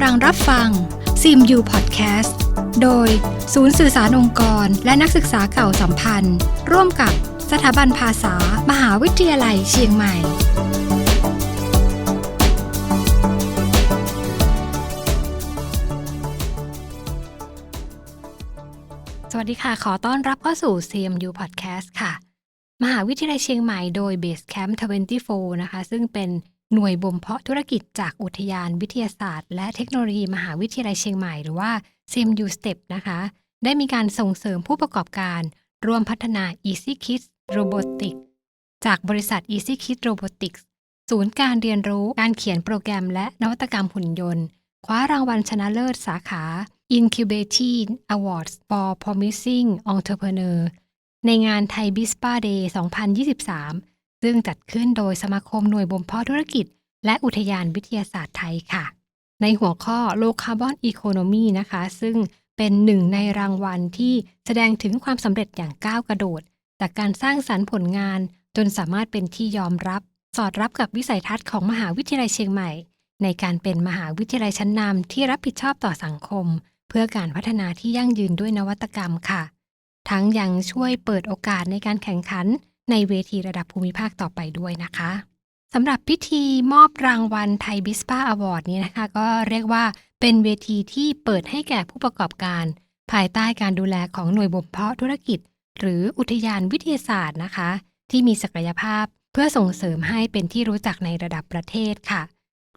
ำลังรับฟังซิมยูพอดแคสต์โดยศูนย์สื่อสารองค์กร และนักศึกษาเก่าสัมพันธ์ ร่วมกับสถาบันภาษา มหาวิทยาลัยเชียงใหม่ สวัสดีค่ะ ขอต้อนรับเข้าสู่ CMU Podcast ค่ะ มหาวิทยาลัยเชียงใหม่โดย Basecamp 24 นะคะ ซึ่งเป็น หน่วยบ่มเพาะธุรกิจจากอุทยานวิทยาศาสตร์ และเทคโนโลยีมหาวิทยาลัยเชียงใหม่หรือว่า CMU STEP นะคะ ได้มีการส่งเสริมผู้ประกอบการ ร่วมพัฒนา Easy Kids Robotics จากบริษัท Easy Kids Robotics ศูนย์การเรียนรู้การเขียนโปรแกรมและนวัตกรรมหุ่นยนต์ คว้ารางวัลชนะเลิศสาขา Incubating Awards for Promising Entrepreneur ในงานไทยบิสปาเดย์2023 ซึ่งจัดขึ้นโดยสมาคมหน่วยบ่มเพาะธุรกิจ และอุทยานวิทยาศาสตร์ไทยค่ะ ในหัวข้อ Low Carbon Economy นะคะ ซึ่งเป็นหนึ่งในรางวัลที่แสดงถึงความสำเร็จอย่างก้าวกระโดด จากการสร้างสรรค์ผลงาน จนสามารถเป็นที่ยอมรับ สอดรับกับวิสัยทัศน์ของมหาวิทยาลัยเชียงใหม่ ในการเป็นมหาวิทยาลัยชั้นนำที่รับผิดชอบต่อสังคม เพื่อการพัฒนาที่ยั่งยืนด้วยนวัตกรรมค่ะ ทั้งยังช่วยเปิดโอกาสในการแข่งขัน ในเวทีระดับภูมิภาคต่อไปด้วยนะคะสำหรับพิธีมอบรางวัลไทยบิสปาอวอร์ดนี้นะคะก็เรียกว่าเป็นเวทีที่เปิดให้แก่ผู้ประกอบการ ภายใต้การดูแลของหน่วยบ่มเพาะธุรกิจ หรืออุทยานวิทยาศาสตร์นะคะ ที่มีศักยภาพเพื่อส่งเสริมให้เป็นที่รู้จักในระดับประเทศค่ะ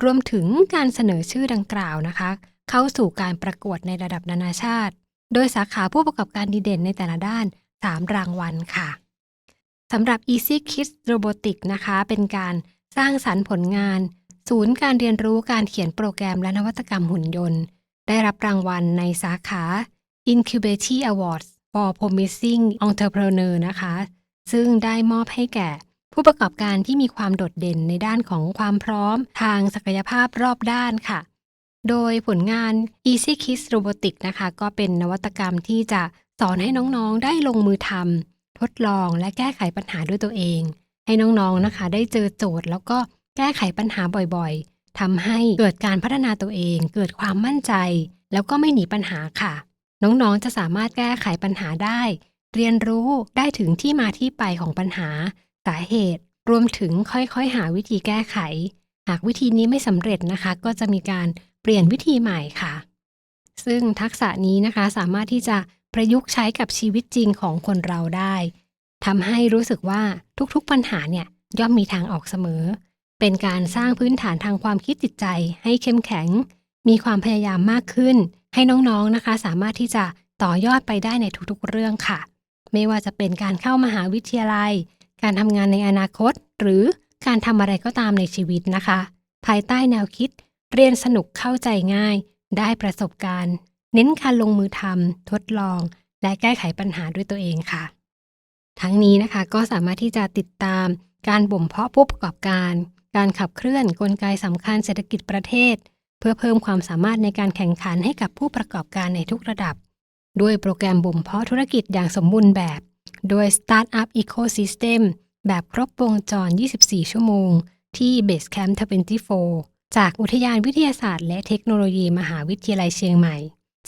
รวมถึงการเสนอชื่อดังกล่าวนะคะ เข้าสู่การประกวดในระดับนานาชาติ โดยสาขาผู้ประกอบการดีเด่นในแต่ละด้าน 3 รางวัลค่ะ สำหรับ Easy Kids Robotics นะคะ เป็นการสร้างสรรค์ผลงาน ศูนย์การเรียนรู้การเขียนโปรแกรมและนวัตกรรมหุ่นยนต์ ได้รับรางวัลในสาขา Incubating Awards for Promising Entrepreneur นะคะ ซึ่งได้มอบให้แก่ ผู้ประกอบการที่มีความโดดเด่นในด้านของความพร้อมทางศักยภาพรอบด้านค่ะ โดยผลงาน Easy Kids Robotics นะคะ ก็เป็นนวัตกรรมที่จะสอนให้น้องๆ ได้ลงมือทำ ทดลองและแก้ไขปัญหาด้วยตัวเอง ให้น้องๆนะคะ ได้เจอโจทย์ แล้วก็แก้ไขปัญหาบ่อยๆทำให้เกิดการพัฒนาตัวเอง เกิดความมั่นใจ แล้วก็ไม่หนีปัญหาค่ะ น้องๆจะสามารถแก้ไขปัญหาได้ เรียนรู้ได้ถึงที่มาที่ไปของปัญหาสาเหตุ รวมถึงค่อยๆ หาวิธีแก้ไข หากวิธีนี้ไม่สำเร็จนะคะ ก็จะมีการเปลี่ยนวิธีใหม่ค่ะ ซึ่งทักษะนี้นะคะสามารถที่จะ ประยุกต์ใช้กับชีวิตจริงของคนเราได้ทำให้รู้สึกว่าทุกๆปัญหาเนี่ยย่อมมีทางออกเสมอ เป็นการสร้างพื้นฐานทางความคิดจิตใจให้เข้มแข็ง มีความพยายามมากขึ้น ให้น้องๆนะคะ สามารถที่จะต่อยอดไปได้ในทุกๆเรื่องค่ะ ไม่ว่าจะเป็นการเข้ามหาวิทยาลัย การทำงานในอนาคต หรือการทำอะไรก็ตามในชีวิตนะคะ ภายใต้แนวคิด เรียนสนุกเข้าใจง่าย ได้ประสบการณ์ เน้นการลงมือทำทดลอง และแก้ไขปัญหาด้วยตัวเองค่ะ ทั้งนี้นะคะก็สามารถที่จะติดตามการบ่มเพาะผู้ประกอบการ การขับเคลื่อนกลไกสำคัญเศรษฐกิจประเทศ เพื่อเพิ่มความสามารถในการแข่งขันให้กับผู้ประกอบการในทุกระดับ ด้วยโปรแกรมบ่มเพาะธุรกิจอย่างสมบูรณ์แบบ โดย Startup Ecosystem แบบครบวงจร 24 ชั่วโมง ที่ Basecamp 24 จากอุทยานวิทยาศาสตร์และเทคโนโลยีมหาวิทยาลัยเชียงใหม่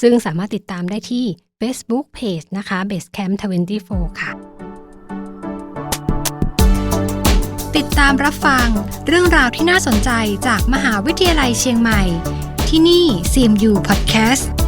ซึ่งสามารถติดตามได้ที่ Facebook Page นะคะ Basecamp 24 ค่ะ ติดตามรับฟังเรื่องราวที่น่าสนใจจากมหาวิทยาลัยเชียงใหม่ ที่นี่ CMU Podcast